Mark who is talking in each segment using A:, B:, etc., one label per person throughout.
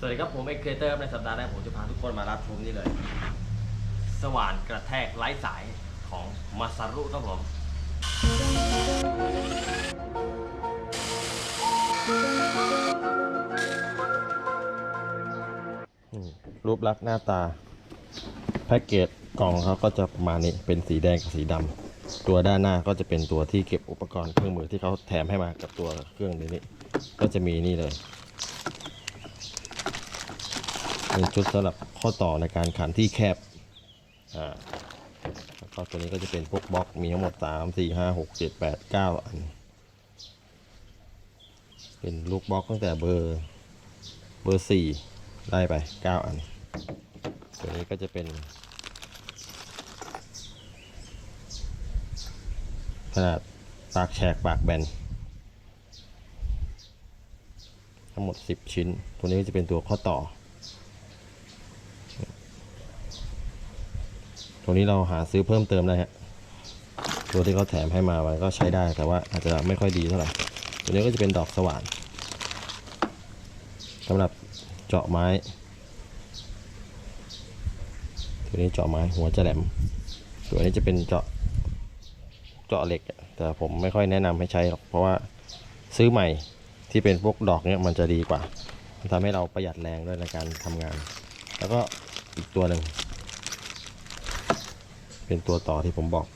A: สวัสดีครับผมเอ็กเคเตอร์ในสัปดาห์แรกผมจะพาทุกคนมารับชมนี่เลย สว่านกระแทกไร้สายของมาซารุครับผม
B: รูปลักษณ์หน้าตา แพ็กเกจกล่องเขาก็จะประมาณนี้เป็นสีแดงกับสีดำตัวด้านหน้าก็จะเป็นตัวที่เก็บอุปกรณ์เครื่องมือที่เขาแถมให้มากับตัวเครื่องนี้ก็จะมีนี่เลย เป็นชุดสำหรับข้อต่อในการขันที่แคบอ่าแล้วก็ตัวนี้ก็จะเป็นพวกบล็อกมีทั้งหมด3 4 5 6 7 8 9อัน เป็นลูกบล็อกตั้งแต่เบอร์เบอร์สี่ไล่ไปเก้าอัน ตัวนี้ก็จะเป็น ขนาดปากแฉกปากแบน ทั้งหมด 10 ชิ้น ตัวนี้ก็จะเป็นตัวข้อต่อ ตัวนี้เราหาซื้อเพิ่มเติมได้ฮะตัวที่เขาแถมให้มามันก็ใช้ได้แต่ว่าอาจจะไม่ค่อยดีเท่าไหร่ตัวนี้ก็จะเป็นดอกสว่านสำหรับเจาะไม้ ตัวนี้เจาะไม้หัวจะแหลม ตัวนี้จะเป็นเจาะเจาะเหล็ก แต่ผมไม่ค่อยแนะนำให้ใช้หรอกเพราะว่าซื้อใหม่ที่เป็นพวกดอกเนี้ยมันจะดีกว่าทำให้เราประหยัดแรงด้วยในการทำงาน แล้วก็อีกตัวหนึ่ง เป็นตัวต่อที่ผมบอก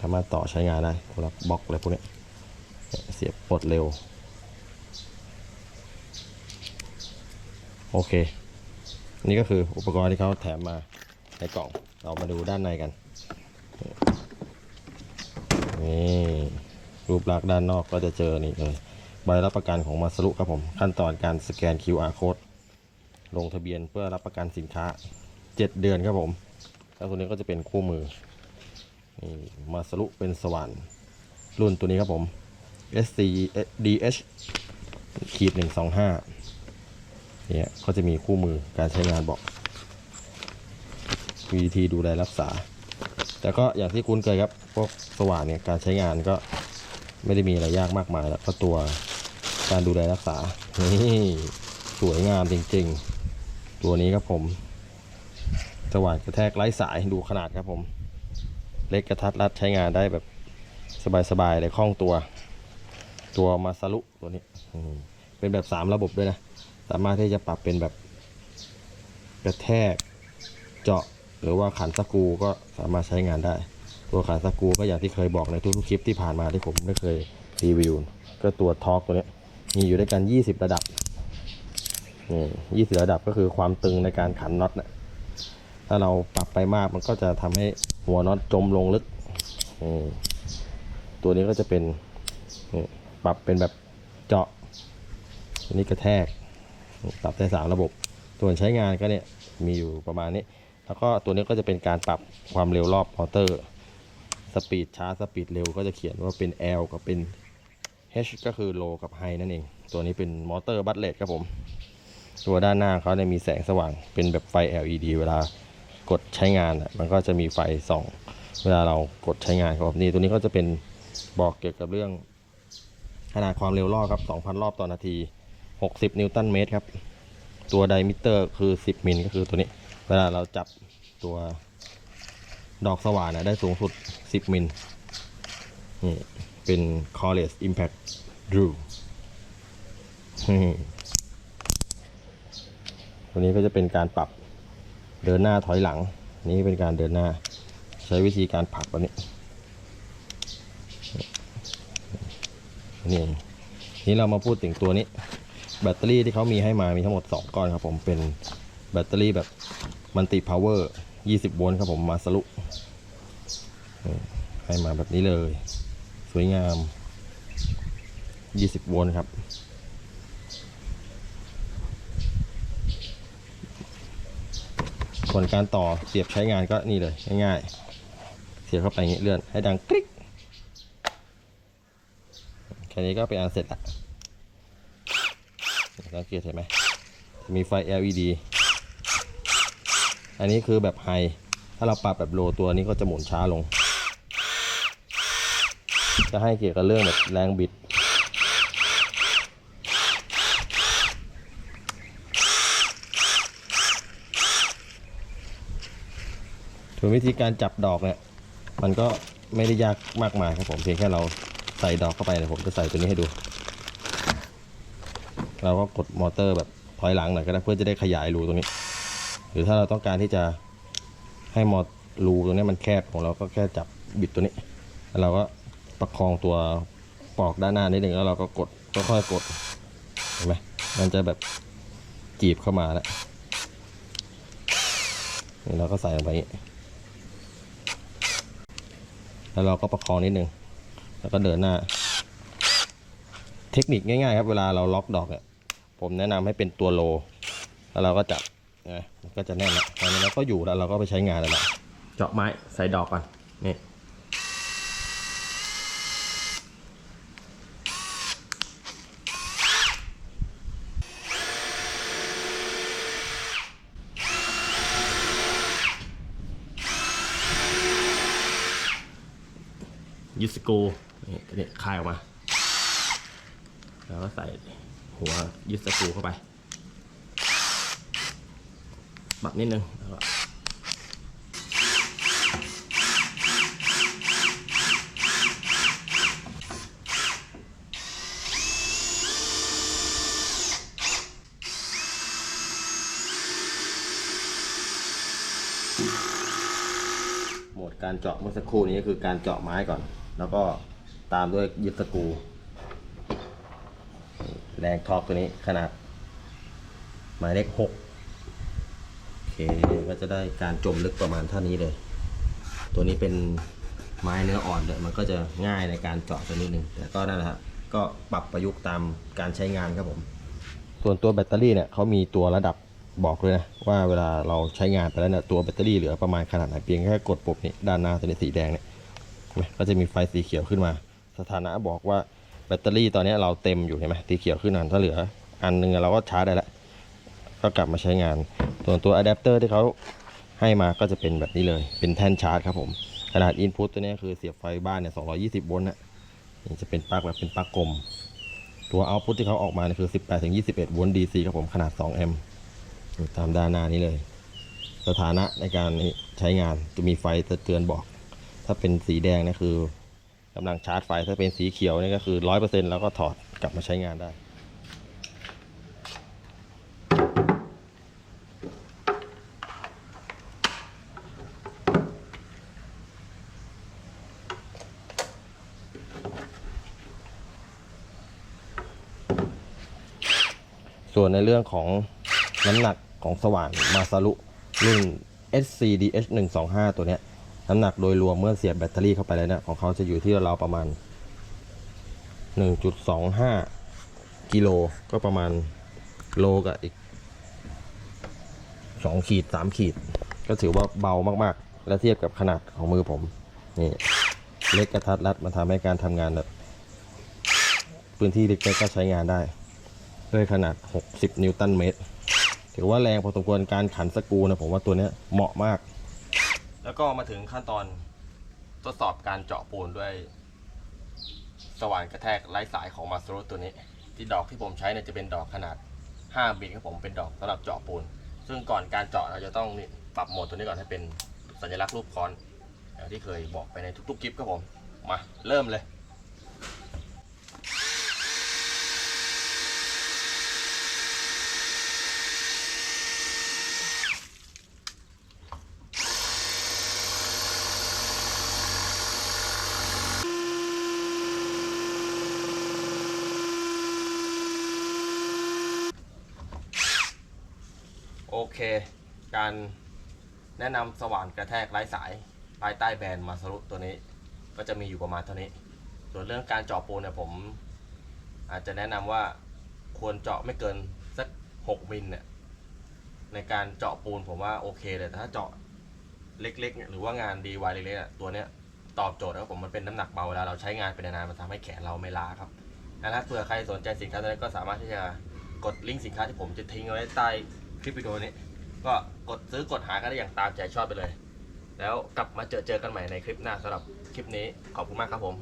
B: สามารถต่อใช้งานได้สำหรับบล็อกอะไรพวกนี้เสียบปลดเร็ว โอเค นี่ก็คืออุปกรณ์ที่เขาแถมมาในกล่อง เรามาดูด้านในกัน นี่รูปลักษณ์ด้านนอกก็จะเจอนี่เลยใบรับประกันของมาสรุครับผม ขั้นตอนการสแกน QR code ลงทะเบียนเพื่อรับประกันสินค้า 7 เดือนครับผม แล้วตัวนี้ก็จะเป็นคู่มือนี่มาสรุเป็นสว่านรุ่นตัวนี้ครับผม SC DH ขีด125เนี่ยก็จะมีคู่มือการใช้งานบอกวิธีดูแลรักษา แต่ก็อย่างที่คุ้นเคยครับพวกสว่านเนี่ยการใช้งานก็ไม่ได้มีอะไรยากมากมายแล้วก็ตัวการดูแลรักษานี่สวยงามจริงๆ ตัวนี้ครับผม สว่านกระแทกไร้สายดูขนาดครับผม เล็กกระทัดรัดใช้งานได้แบบสบายๆเลยคล่องตัว ตัวมาซารุตัวนี้เป็นแบบ 3 ระบบด้วยนะ สามารถที่จะปรับเป็นแบบกระแทกเจาะหรือว่าขันสกูก็สามารถใช้งานได้ ตัวขันสกูก็อย่างที่เคยบอกในทุกๆคลิปที่ผ่านมาที่ผมได้เคยรีวิวก็ตัวทอร์กตัวนี้มีอยู่ด้วยกัน 20 ระดับนี่20 ระดับก็คือความตึงในการขันน็อตนะ ถ้าเราปรับไปมากมันก็จะทำให้หัวน็อตจมลงลึก ตัวนี้ก็จะเป็นปรับเป็นแบบเจาะตัวนี้กระแทก ปรับได้สามระบบ ส่วนใช้งานก็เนี่ยมีอยู่ประมาณนี้ แล้วก็ตัวนี้ก็จะเป็นการปรับความเร็วรอบมอเตอร์ สปีดช้าสปีดเร็วก็จะเขียนว่าเป็น L กับเป็น H ก็คือ low กับ high นั่นเอง ตัวนี้เป็นมอเตอร์บัตเลตครับผม ตัวด้านหน้าเขาเนี่ยมีแสงสว่างเป็นแบบไฟ LED เวลา กดใช้งานอะมันก็จะมีไฟส่องเวลาเรากดใช้งานครับนี่ตัวนี้ก็จะเป็นบอกเกี่ยวกับเรื่องขนาดความเร็วรอบครับ 2,000 รอบต่อนาที 60 นิวตันเมตรครับ ตัวไดมิเตอร์คือ 10 มิลก็คือตัวนี้ เวลาเราจับตัวดอกสว่านนะได้สูงสุด 10 มิลนี่เป็น Cordless Impact Drew ตัวนี้ก็จะเป็นการปรับ เดินหน้าถอยหลัง นี่เป็นการเดินหน้า ใช้วิธีการผลักแบบนี้นี่นี่เรามาพูดถึงตัวนี้ แบตเตอรี่ที่เขามีให้มามีทั้งหมด 2 ก้อนครับผมเป็นแบตเตอรี่แบบมันติพาวเวอร์ 20 โวลต์ครับผมมาสรุให้มาแบบนี้เลย สวยงาม 20 โวลต์ครับ ส่วนการต่อเสียบใช้งานก็นี่เลยง่ายๆ เสียบเข้าไปงี้เลื่อนให้ดังกริ๊กแค่นี้ก็เป็นอันเสร็จละสังเกตเห็นไหมมีไฟ LED อันนี้คือแบบไฮ ถ้าเราปรับแบบโลตัวนี้ก็จะหมุนช้าลง จะให้เกี่ยวกับเรื่องแบบแรงบิด ส่วนวิธีการจับดอกเนี่ยมันก็ไม่ได้ยากมากมายครับผมเพียงแค่เราใส่ดอกเข้าไปเนี่ยผมจะใส่ตัวนี้ให้ดู เราก็กดมอเตอร์แบบถอยหลังหน่อยก็ได้เพื่อจะได้ขยายรูตรงนี้ หรือถ้าเราต้องการที่จะให้มอรูตรงนี้มันแคบของเราก็แค่จับบิดตัวนี้แล้วเราก็ประคองตัวปอกด้านหน้านิดหนึ่งแล้วเราก็กดค่อยๆกดเห็นไหมมันจะแบบจีบเข้ามาแล้วนี่เราก็ใส่ลงไปอย่างนี้ แล้วเราก็ประคองนิดนึง แล้วก็เดินหน้า เทคนิคง่ายๆครับ เวลาเราล็อกดอกเนี่ยผมแนะนำให้เป็นตัวโล แล้วเราก็จับนะก็จะแน่นแล้วตอนนี้เราก็อยู่แล้วเราก็ไปใช้งานแล้วละเจาะไม้ใส่ดอกก่อนนี่ ยึดสกรูนี่ตัวนี้คลายออกมา แล้วก็ใส่หัวยึดสกเข้าไปปรับนิดนึงแล้วก็โหมดการเจาะเมื่อสักครู่นี้ก็คือการเจาะไม้ก่อน แล้วก็ตามด้วยยึดสกูแรงทอร์กตัวนี้ขนาด หมายเลขหกโอเคก็จะได้การจมลึกประมาณเท่านี้เลย ตัวนี้เป็นไม้เนื้ออ่อนเลยมันก็จะง่ายในการเจาะตัวนิดนึงแต่ก็นั่นแหละก็ปรับประยุกต์ตามการใช้งานครับผม ส่วนตัวแบตเตอรี่เนี่ยเขามีตัวระดับบอกเลยนะว่าเวลาเราใช้งานไปแล้วเนี่ยตัวแบตเตอรี่เหลือประมาณขนาดไหนเพียงแค่กดปุ่มนี้ด้านหน้าตัวนี้สีแดงเนี่ย ก็จะมีไฟสีเขียวขึ้นมา สถานะบอกว่าแบตเตอรี่ตอนนี้เราเต็มอยู่เห็นไหมสีเขียวขึ้นมาถ้าเหลือ อันหนึงเราก็ชาร์จได้แล้วก็กลับมาใช้งาน ส่วนตัวอะแดปเตอร์ที่เขาให้มาก็จะเป็นแบบนี้เลย เป็นแท่นชาร์จครับผม ขนาดอินพุตตัวนี้คือเสียบไฟบ้านเนี่ย 220 โวลต์นะนี่จะเป็นปลั๊กแบบเป็นปลั๊กกลม ตัวเอาพุตที่เขาออกมาเนี่ยคือ 18 ถึง 21 โวลต์ DC ครับผม ขนาด 2 แอมป์ตามด้านหน้านี้เลย สถานะในการใช้งานจะมีไฟเตือนบอก ถ้าเป็นสีแดงนี่คือกำลังชาร์จไฟ ถ้าเป็นสีเขียวนี่ก็คือ100%แล้วก็ถอดกลับมาใช้งานได้ส่วนในเรื่องของน้ำหนักของสว่านมาซารุรุ่น SCDH 125 ตัวเนี้ย น้ำหนักโดยรวมเมื่อเสียบแบตเตอรี่เข้าไปแล้วเนี่ยของเขาจะอยู่ที่ราวๆประมาณ 1.25 กิโลก็ประมาณโลกับอีก 2 ขีด 3 ขีด ก็ถือว่าเบามากๆ และเทียบกับขนาดของมือผม นี่ เล็กกระทัดรัดมันทำให้การทำงานแบบพื้นที่เล็กๆก็ใช้งานได้ ด้วยขนาด 60 นิวตันเมตร ถือว่าแรงพอสมควรการขันสกรูนะผมว่าตัวนี้เหมาะมาก แล้วก็มาถึงขั้นตอนทดสอบการเจาะปูนด้วย สว่านกระแทกไร้สายของมาสรุตัวนี้ ที่ดอกที่ผมใช้เนี่ยจะเป็นดอกขนาด 5มิลครับผมเป็นดอกสำหรับเจาะปูน ซึ่งก่อนการเจาะเราจะต้องปรับโหมดตัวนี้ก่อนให้เป็นสัญลักษณ์รูปค้อนอย่างที่เคยบอกไปในทุกๆคลิปครับผมมาเริ่มเลย เค การแนะนำสว่านกระแทกไร้สายภายใต้แบรนด์มาสรุตัวนี้ ก็จะมีอยู่ประมาณเท่านี้ ส่วนเรื่องการเจาะปูนเนี่ยผม อาจจะแนะนำว่าควรเจาะไม่เกินสัก 6 มิลเนี่ยในการเจาะปูนผมว่าโอเคเลยแต่ถ้าเจาะเล็กๆ หรือว่างาน DIY เล็กๆตัวเนี้ยตอบโจทย์แล้วผมมันเป็นน้ำหนักเบาเวลาเราใช้งานไปนานๆมันทำให้แขนเราไม่ล้าครับและถ้าเผื่อใครสนใจสินค้าตัวนี้ก็สามารถที่จะกดลิงก์สินค้าที่ผมจะทิ้งไว้ใต้ คลิปวิดีโอนี้ ก็กดซื้อกดหากันได้อย่างตามใจชอบไปเลย แล้วกลับมาเจอเจอกันใหม่ในคลิปหน้าสำหรับคลิปนี้ขอบคุณมากครับผม